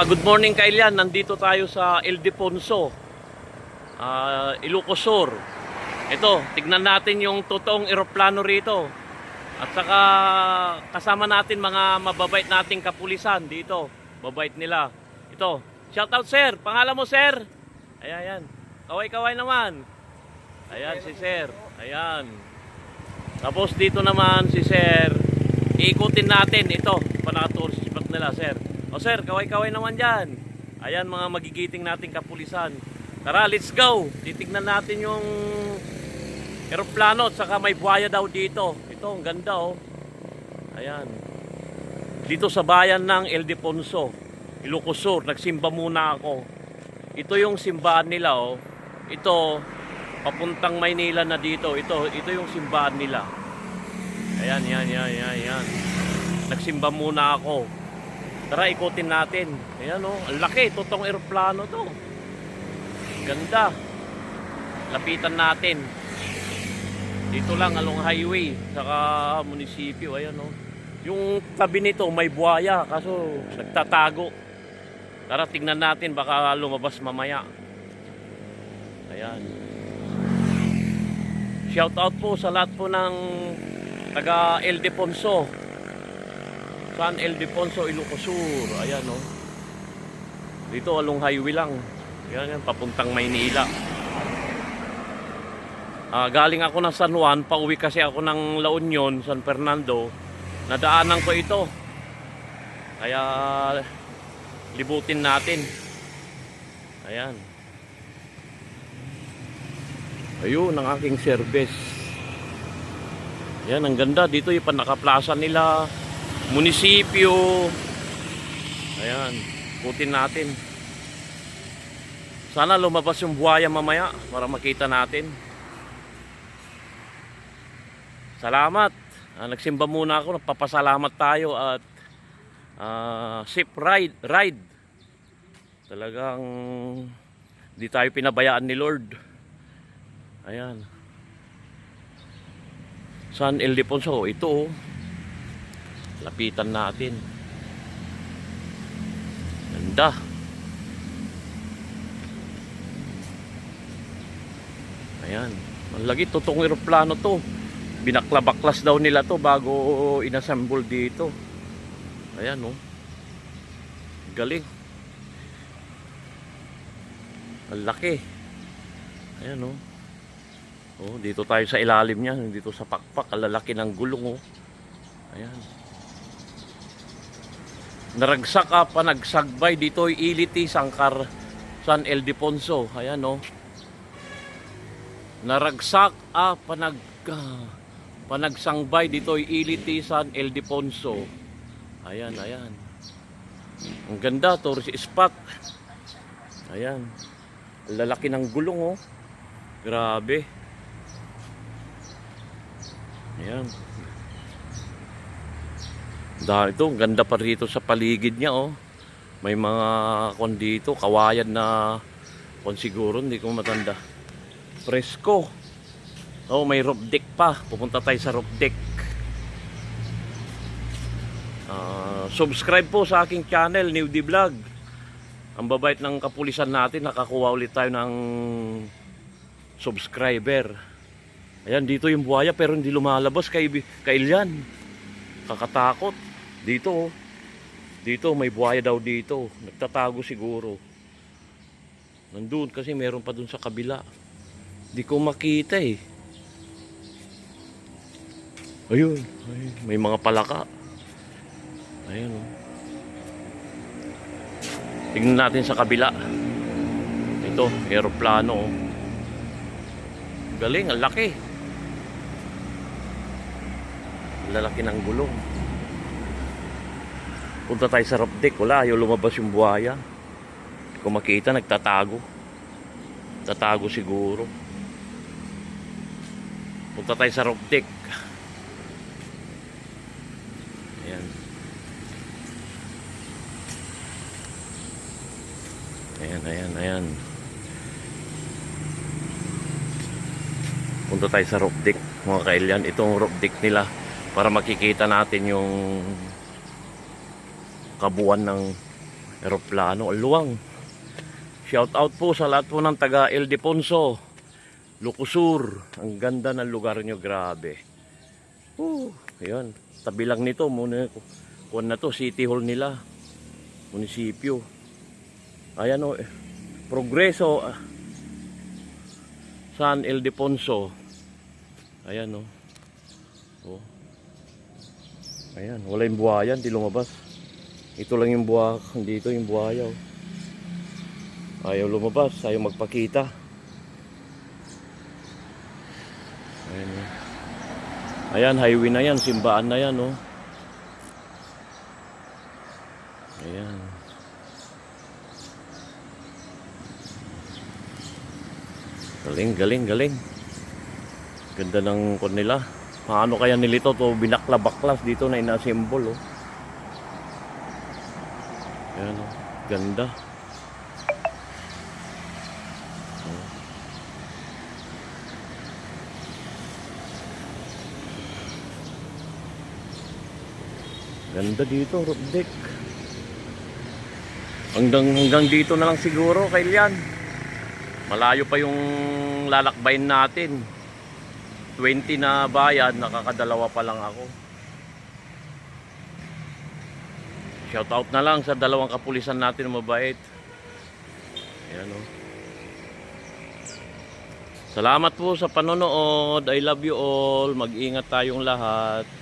Ah, good morning Kailian. Nandito tayo sa El Deponso. Ah, Ilocos Sur. Ito, tignan natin yung totoong eroplano rito. At saka kasama natin mga mababait nating kapulisan dito. Babait nila. Ito, shout out sir. Pangalan mo sir? Ayan, ayan. Kaway-kaway naman. Ayan si sir. Ayan. Tapos dito naman si sir. Iikutin natin ito. Panaka-tourist spot nila sir. O sir, kaway-kaway naman dyan. Ayan mga magigiting nating kapulisan. Tara, let's go. Titignan natin yung eroplano at saka may buhaya daw dito. Ito, ang ganda oh. Ayan. Dito sa bayan ng El Deponso, Ilocos Sur, nagsimba muna ako. Ito yung simbahan nila oh. Ito, papuntang Maynila na dito. Ito, ito yung simbahan nila. Ayan, yan, yan, yan, yan. Nagsimba muna ako. Tara, ikutin natin. Ayan oh, ang laki. Totoong eroplano to. Ganda. Lapitan natin. Dito lang along highway saka munisipyo ayan oh. Yung tabi nito may buhaya kaso nagtatago. Tara tingnan natin baka lumabas mamaya. Ayan. Shout out po sa lahat po ng taga El Deponso. San El Deponso, Ilocos Sur. Ayan oh. Dito along highway lang. Ayan yan papuntang Maynila. Ah, galing ako ng San Juan, pauwi kasi ako ng La Union, San Fernando. Nadaanan ko ito. Kaya libutin natin. Ayan. Ayun ang aking service. Ayan, ang ganda. Dito yung panakaplaza nila. Munisipyo. Ayan. Putin natin. Sana lumabas yung buhaya mamaya para makita natin. Salamat. Ah, nagsimba muna ako, nagpapasalamat tayo at ah, safe ride, ride. Talagang di tayo pinabayaan ni Lord. Ayan. San El Deponso, ito oh. Lapitan natin. Ganda. Ayan. Malagi, totoong eroplano to. Binaklabaklas daw nila to bago inassemble dito. Ayan oh. Galing. Ang laki. Ayan oh. Oh dito tayo sa ilalim niya dito sa pakpak. Lalaki ng gulong oh. Ayan naragsak ka pa nagsagbay dito iliti sangkar San El Deponso ayan oh naragsak ah panag panagsangbay dito Iliti San El Deponso. Ayan, ayan. Ang ganda, tourist spot. Ayan. Lalaki ng gulong, oh. Grabe. Ayan. Dahil ito, ganda pa rito sa paligid niya, oh. May mga kon dito, kawayan na kon siguro, hindi ko matanda. Presko. Oh, may roof deck pa. Pupunta tayo sa roof deck. Ah, subscribe po sa aking channel, New D Vlog. Ang babait ng kapulisan natin, nakakuha ulit tayo ng subscriber. Ayan, dito yung buhaya pero hindi lumalabas kay, kay Ilian. Kakatakot. Dito, oh. Dito, may buhaya daw dito. Nagtatago siguro. Nandun kasi meron pa dun sa kabila. Di ko makita eh. Ayun, ay, may mga palaka. Ayun oh. Tingnan natin sa kabila. Ito, aeroplano oh. Galing, ang laki. Lalaki ng gulong. Punta tayo sa roof deck. Wala, ayaw lumabas yung buhaya. Kung makita, nagtatago. Tatago siguro. Punta tayo sa roof deck. Ayan. Ayan, ayan, ayan. Punta tayo sa roof deck, mga kailyan. Itong roof deck nila para makikita natin yung kabuuan ng Aeroplano, luwang. Shout out po sa lahat po ng taga El Deponso. Lucusur. Ang ganda ng lugar nyo, grabe. Woo, ayan. Tabi lang nito, muna kuwan na to, city hall nila. Munisipyo. Ayan o, eh, progreso. ah. San El Deponso. Ayan o. Oh. Ayan, wala yung buhaya, hindi lumabas. Ito lang yung buha, dito yung buhaya. oh. Ayaw lumabas, ayaw magpakita. Ayan. Ayan, highway na yan, simbaan na yan, oh. Ayan. Galing, galing, galing. Ganda ng kon nila. Paano kaya nilito to binakla-baklas dito na ina-assemble, oh. Ayan, oh. Ganda. Ganda dito, roof deck. Hanggang, hanggang dito na lang siguro, Kailian. Malayo pa yung lalakbayin natin. 20 na bayad, nakakadalawa pa lang ako. Shout out na lang sa dalawang kapulisan natin na mabait. Ayan o. Salamat po sa panonood. I love you all. Mag-ingat tayong lahat.